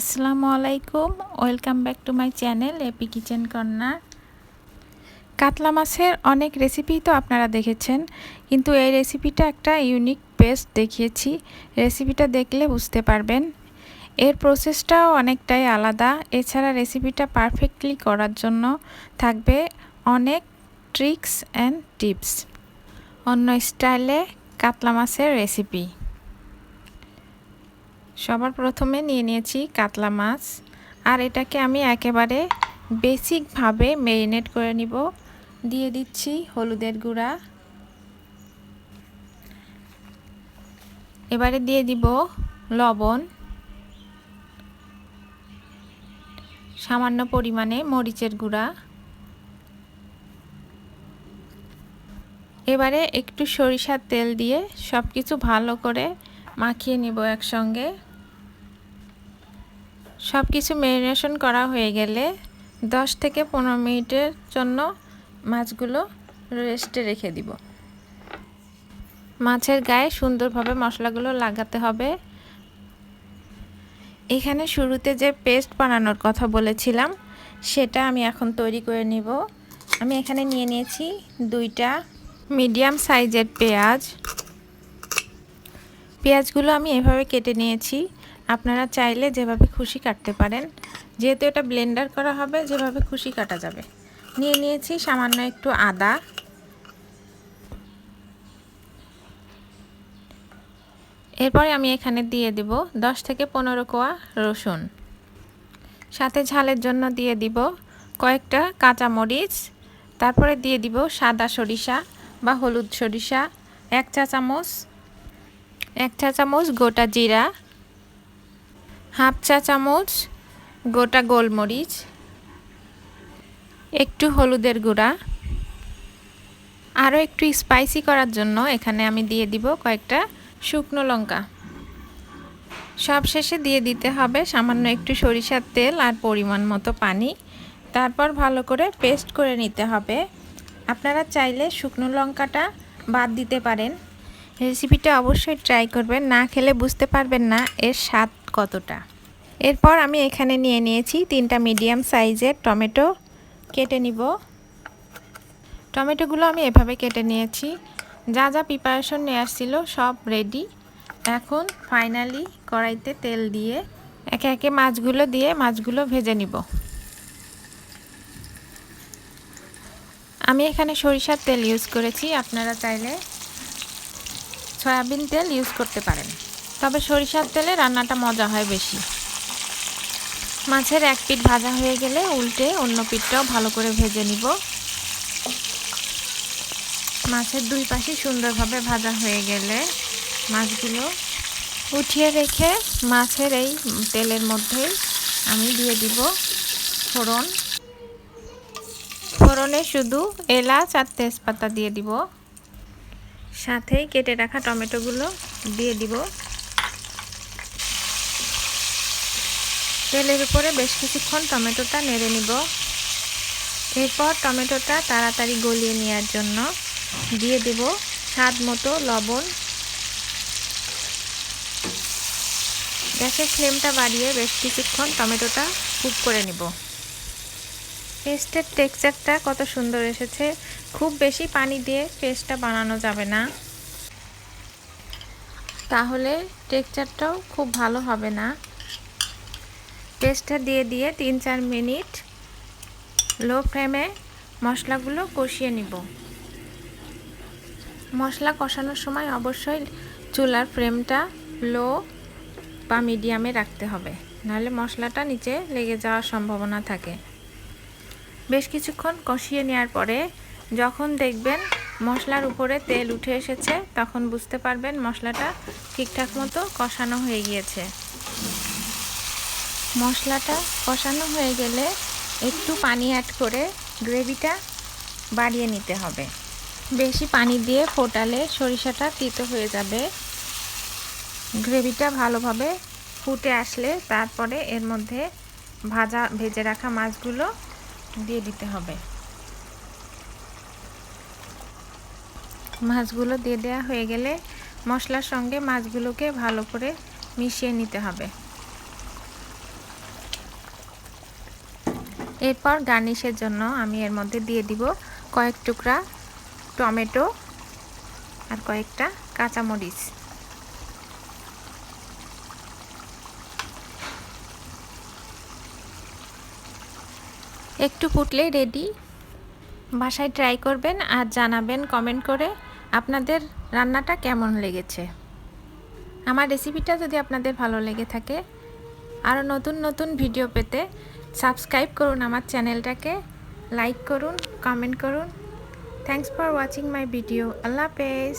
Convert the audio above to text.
আসসালামু আলাইকুম। Welcome back to my channel AP kitchen corner কাতলা মাছের অনেক রেসিপি তো আপনারা দেখেছেন, কিন্তু এই রেসিপিটা একটা ইউনিক পেস্ট দেখিয়েছি। রেসিপিটা দেখলে বুঝতে পারবেন। এর প্রসেসটাও অনেকটাই আলাদা। এছাড়া রেসিপিটা পারফেক্টলি করার জন্য থাকবে অনেক ট্রিক্স অ্যান্ড টিপস অন্য স্টাইলে কাতলা মাছের রেসিপি সবার প্রথমে নিয়ে নিয়েছি কাতলা মাছ। আর এটাকে আমি একেবারে বেসিকভাবে মেরিনেট করে নিব। দিয়ে দিচ্ছি হলুদের গুঁড়া। এবারে দিয়ে দিব লবণ। সামান্য পরিমাণে মরিচের গুঁড়া। এবারে একটু সরিষার তেল দিয়ে সব কিছু ভালো করে মাখিয়ে নিব একসঙ্গে। সব কিছু ম্যারিনেশন করা হয়ে গেলে 10 থেকে পনেরো মিনিটের জন্য মাছগুলো রেস্টে রেখে দিব। মাছের গায়ে সুন্দরভাবে মশলাগুলো লাগাতে হবে। এখানে শুরুতে যে পেস্ট বানানোর কথা বলেছিলাম, সেটা আমি এখন তৈরি করে নিব। আমি এখানে নিয়ে নিয়েছি দুইটা মিডিয়াম সাইজের পেঁয়াজ। পেঁয়াজগুলো আমি এভাবে কেটে নিয়েছি। আপনারা চাইলে যেভাবে খুশি কাটতে পারেন। যেহেতু এটা ব্লেন্ডার করা হবে, যেভাবে খুশি কাটা যাবে। নিয়ে নিয়েছি সামান্য একটু আদা। এরপরে আমি এখানে দিয়ে দিব দশ থেকে পনেরো কোয়া রসুন। সাথে ঝালের জন্য দিয়ে দিব কয়েকটা কাঁচা মরিচ তারপরে দিয়ে দিব সাদা সরিষা বা হলুদ সরিষা, এক চা চামচ, এক চা চামচ গোটা জিরা। হাফ চা চামচ, গোটা গোলমরিচ, একটু হলুদের গুঁড়া। আরও একটু স্পাইসি করার জন্য এখানে আমি দিয়ে দিব কয়েকটা শুকনো লঙ্কা। সব শেষে দিয়ে দিতে হবে সামান্য একটু সরিষার তেল আর পরিমাণ মতো পানি। তারপর ভালো করে পেস্ট করে নিতে হবে। আপনারা চাইলে শুকনো লঙ্কাটা বাদ দিতে পারেন। রেসিপিটা অবশ্যই ট্রাই করবেন। না খেলে বুঝতে পারবেন না এর স্বাদ কতটা? এরপর আমি এখানে নিয়ে নিয়েছি তিনটা মিডিয়াম সাইজের টমেটো। কেটে নিব। টমেটোগুলো আমি এভাবে কেটে নিয়েছি। যা যা প্রিপারেশন নিয়ে আসছিল সব রেডি এখন ফাইনালি কড়াইতে তেল দিয়ে একে একে মাছগুলো দিয়ে মাছগুলো ভেজে নিব। আমি এখানে সরিষার তেল ইউজ করেছি। আপনারা চাইলে সয়াবিন তেল ইউজ করতে পারেন। তবে সরিষার তেলে রান্নাটা মজা হয় বেশি। মাছের এক পিঠ ভাজা হয়ে গেলে উল্টে অন্য পিঠটাও ভালো করে ভেজে নিব। মাছের দুই পাশে সুন্দরভাবে ভাজা হয়ে গেলে মাছগুলো উঠিয়ে রেখে মাছের এই তেলের মধ্যে আমি দিয়ে দিব ফোড়ন। ফোড়নে শুধু এলাচ আর তেজপাতা দিয়ে দিব। সাথেই কেটে রাখা টমেটোগুলো দিয়ে দিব। তেলের উপরে বেশ কিছুক্ষণ টমেটোটা নেড়ে নিব। এরপর টমেটোটা তাড়াতাড়ি গলিয়ে নেওয়ার জন্য দিয়ে দেব স্বাদ মতো লবণ। গ্যাসের ফ্লেমটা বাড়িয়ে বেশ কিছুক্ষণ টমেটোটা কুক করে নিব। পেস্টের টেক্সচারটা কত সুন্দর এসেছে। খুব বেশি পানি দিয়ে পেস্টটা বানানো যাবে না। তাহলে টেক্সচারটাও খুব ভালো হবে না। পেস্টটা দিয়ে দিয়ে তিন চার মিনিট লো ফ্লেমে মশলাগুলো কষিয়ে নিব। মশলা কষানোর সময় অবশ্যই চুলার ফ্লেমটা লো বা মিডিয়ামে রাখতে হবে, নাহলে মশলাটা নিচে লেগে যাওয়ার সম্ভাবনা থাকে। বেশ কিছুক্ষণ কষিয়ে নেওয়ার পরে যখন দেখবেন মশলার উপরে তেল উঠে এসেছে, তখন বুঝতে পারবেন মশলাটা ঠিকঠাক মতো কষানো হয়ে গিয়েছে। মশলাটা কষানো হয়ে গেলে একটু পানি অ্যাড করে গ্রেভিটা বাড়িয়ে নিতে হবে। বেশি পানি দিয়ে ফোটালে সরিষাটা তিতো হয়ে যাবে। গ্রেভিটা ভালোভাবে ফুটে আসলে তারপরে এর মধ্যে ভাজা, ভেজে রাখা মাছগুলো দিয়ে দিতে হবে। মাছগুলো দিয়ে দেওয়া হয়ে গেলে মশলার সঙ্গে মাছগুলোকে ভালো করে মিশিয়ে নিতে হবে। এরপর গার্নিশের জন্য আমি এর মধ্যে দিয়ে দিব কয়েক টুকরা টমেটো আর কয়েকটা কাঁচামরিচ। একটু ফুটলেই রেডি। বাসায় ট্রাই করবেন আর জানাবেন, কমেন্ট করে আপনাদের রান্নাটা কেমন লেগেছে। আমার রেসিপিটা যদি আপনাদের ভালো লেগে থাকে, আরও নতুন নতুন ভিডিও পেতে সাবস্ক্রাইব করুন আমার চ্যানেলটাকে, লাইক করুন, কমেন্ট করুন। Thanks for watching my video আল্লাহ হাফেজ।